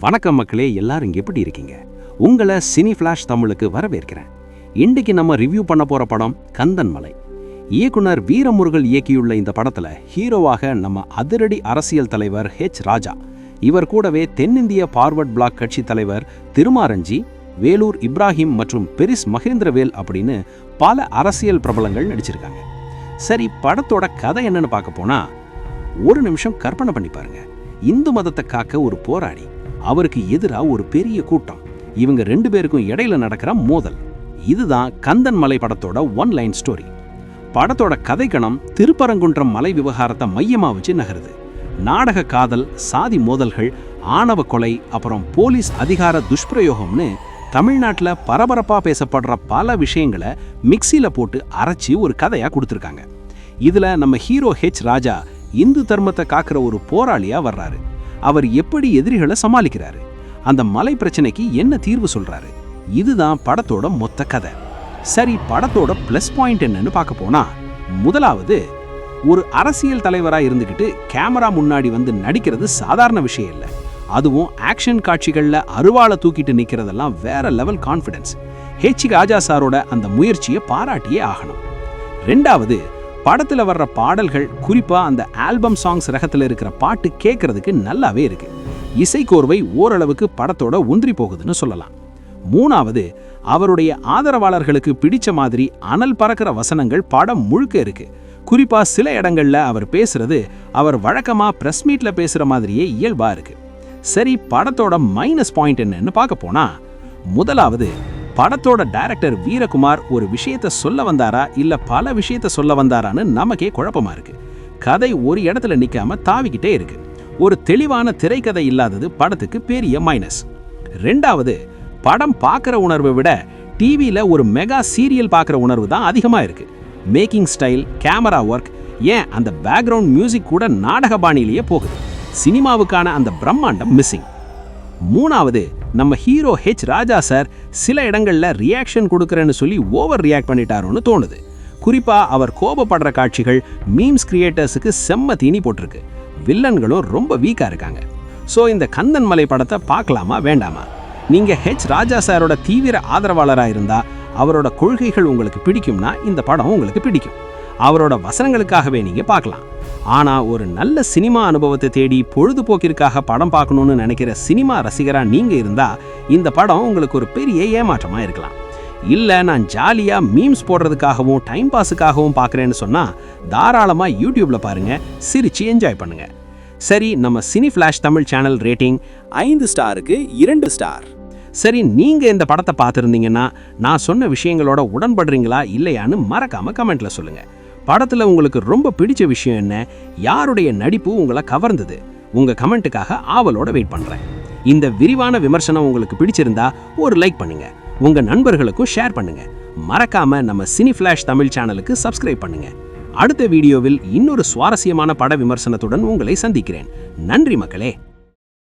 வணக்கம் மக்களே எல்லாரும் எப்படி இருக்கீங்க? உங்களை சினி ஃப்ளாஷ் தமிழுக்கு வரவேற்கிறேன். இன்னைக்கு நம்ம ரிவ்யூ பண்ண போற படம் கந்தன் மலை. இயக்குனர் வீரமுருகல் இயக்கியுள்ள இந்த படத்துல ஹீரோவாக நம்ம அதிரடி அரசியல் தலைவர் ஹெச் ராஜா இவர் கூடவே தென்னிந்திய பார்வர்ட் பிளாக் கட்சி தலைவர் திருமாரஞ்சி வேலூர் இப்ராஹிம் மற்றும் பெரிஸ் மகேந்திரவேல் அப்படின்னு பல அரசியல் பிரபலங்கள் நடிச்சிருக்காங்க. சரி படத்தோட கதை என்னன்னு பார்க்க போனா ஒரு நிமிஷம் கற்பனை பண்ணி பாருங்க. இந்து மதத்தை காக்க ஒரு போராடி அவருக்கு எதிராக ஒரு பெரிய கூட்டம். இவங்க ரெண்டு பேருக்கும் இடையில நடக்கிற மோதல். இதுதான் கந்தன் மலை படத்தோட ஒன் லைன் ஸ்டோரி படத்தோட கதைக்கணம் திருப்பரங்குன்றம் மலை விவகாரத்தை மையமா வச்சு நகருது. நாடக காதல் சாதி மோதல்கள் ஆணவ கொலை அப்புறம் போலீஸ் அதிகார துஷ்பிரயோகம்னு தமிழ்நாட்டில் பரபரப்பாக பேசப்படுற பல விஷயங்களை மிக்சியில் போட்டு அரைச்சி ஒரு கதையாக கொடுத்துருக்காங்க. இதில் நம்ம ஹீரோ ஹெச் ராஜா இந்து தர்மத்தை காக்கிற ஒரு போராளியாக வர்றாரு. அவர் எப்படி எதிரிகளை சமாளிக்கிறாரு? அந்த மலை பிரச்சனைக்கு என்ன தீர்வு சொல்றாரு? இதுதான் படத்தோட மொத்த கதை. சரி படத்தோட ப்ளஸ் பாயிண்ட் என்னன்னு பார்க்க போனா முதலாவது ஒரு அரசியல் தலைவரா இருந்துகிட்டு கேமரா முன்னாடி வந்து நடிக்கிறது சாதாரண விஷயம் இல்லை. அதுவும் ஆக்ஷன் காட்சிகள்ல அருவாளை தூக்கிட்டு நிற்கிறதெல்லாம் வேற லெவல் கான்ஃபிடன்ஸ் ஹெச் ராஜா சாரோட அந்த முயற்சியை பாராட்டியே ஆகணும். ரெண்டாவது படத்தில் வர்ற பாடல்கள் குறிப்பாக அந்த ஆல்பம் சாங்ஸ் ரகத்தில் இருக்கிற பாட்டு கேட்கறதுக்கு நல்லாவே இருக்கு. இசைக்கோர்வை ஓரளவுக்கு படத்தோட ஒன்றி போகுதுன்னு சொல்லலாம். மூணாவது அவருடைய ஆதரவாளர்களுக்கு பிடிச்ச மாதிரி அனல் பறக்கிற வசனங்கள் படம் முழுக்க இருக்கு. குறிப்பாக சில இடங்கள்ல அவர் பேசுறது அவர் வழக்கமாக ப்ரெஸ் மீட்டில் பேசுகிற மாதிரியே இயல்பாக இருக்கு. சரி படத்தோட மைனஸ் பாயிண்ட் என்னன்னு பார்க்க போனா முதலாவது படத்தோட டைரக்டர் வீரகுமார் ஒரு விஷயத்த சொல்ல வந்தாரா இல்ல பல விஷயத்த சொல்ல வந்தாரான்னு நமக்கே குழப்பமா இருக்கு. கதை ஒரு இடத்துல நிக்காம தாவிக்கிட்டே இருக்கு. ஒரு தெளிவான திரைக்கதை இல்லாதது படத்துக்கு பெரிய மைனஸ் ரெண்டாவது படம் பார்க்குற உணர்வை விட டிவியில் ஒரு மெகா சீரியல் பார்க்குற உணர்வு தான் அதிகமாக இருக்கு. மேக்கிங் ஸ்டைல் கேமரா ஒர்க் ஏன் அந்த பேக்ரவுண்ட் மியூசிக் கூட நாடக பாணியிலேயே போகுது. சினிமாவுக்கான அந்த பிரம்மாண்டம் மிஸ்ஸிங் மூணாவது நம்ம ஹீரோ ஹெச் ராஜா சார் சில இடங்கள்ல ரியாக்ஷன் கொடுக்குறேன்னு சொல்லி ஓவர் ரியாக்ட் பண்ணிட்டாரோன்னு தோணுது. குறிப்பா அவர் கோபப்படுற காட்சிகள் மீம்ஸ் கிரியேட்டர்ஸுக்கு செம்ம தீனி போட்டிருக்கு. வில்லன்களும் ரொம்ப வீக்கா இருக்காங்க. ஸோ இந்த கந்தன் மலை படத்தை பார்க்கலாமா வேண்டாமா? நீங்க ஹெச் ராஜா சாரோட தீவிர ஆதரவாளராக இருந்தா அவரோட கொள்கைகள் உங்களுக்கு பிடிக்கும்னா இந்த படம் உங்களுக்கு பிடிக்கும். அவரோட வசனங்களுக்காகவே நீங்கள் பார்க்கலாம். ஆனால் ஒரு நல்ல சினிமா அனுபவத்தை தேடி பொழுதுபோக்கிற்காக படம் பார்க்கணுன்னு நினைக்கிற சினிமா ரசிகராக நீங்கள் இருந்தால் இந்த படம் உங்களுக்கு ஒரு பெரிய ஏமாற்றமாக இருக்கலாம். இல்லை நான் ஜாலியாக மீம்ஸ் போடுறதுக்காகவும் டைம் பாஸுக்காகவும் பார்க்குறேன்னு சொன்னால் தாராளமாக யூடியூப்ல பாருங்கள் சிரிச்சு என்ஜாய் பண்ணுங்கள் சரி நம்ம cine flash Tamil channel rating ஐந்து ஸ்டாருக்கு இரண்டு ஸ்டார். சரி நீங்கள் இந்த படத்தை பார்த்துருந்தீங்கன்னா நான் சொன்ன விஷயங்களோட உடன்படுறீங்களா இல்லையான்னு மறக்காம கமெண்ட்டில் சொல்லுங்கள் படத்துல உங்களுக்கு ரொம்ப பிடிச்ச விஷயம் என்ன? யாருடைய நடிப்பு உங்களை கவர்ந்தது? உங்க கமெண்ட்டுக்காக ஆவலோட வெயிட் பண்றேன். இந்த விரிவான விமர்சனம் உங்களுக்கு பிடிச்சிருந்தா ஒரு லைக் பண்ணுங்க. உங்க நண்பர்களுக்கும் ஷேர் பண்ணுங்க. மறக்காம நம்ம சினி ஃபிளாஷ் தமிழ் சேனலுக்கு சப்ஸ்கிரைப் பண்ணுங்க. அடுத்த வீடியோவில் இன்னொரு சுவாரஸ்யமான பட விமர்சனத்துடன் உங்களை சந்திக்கிறேன். நன்றி மக்களே.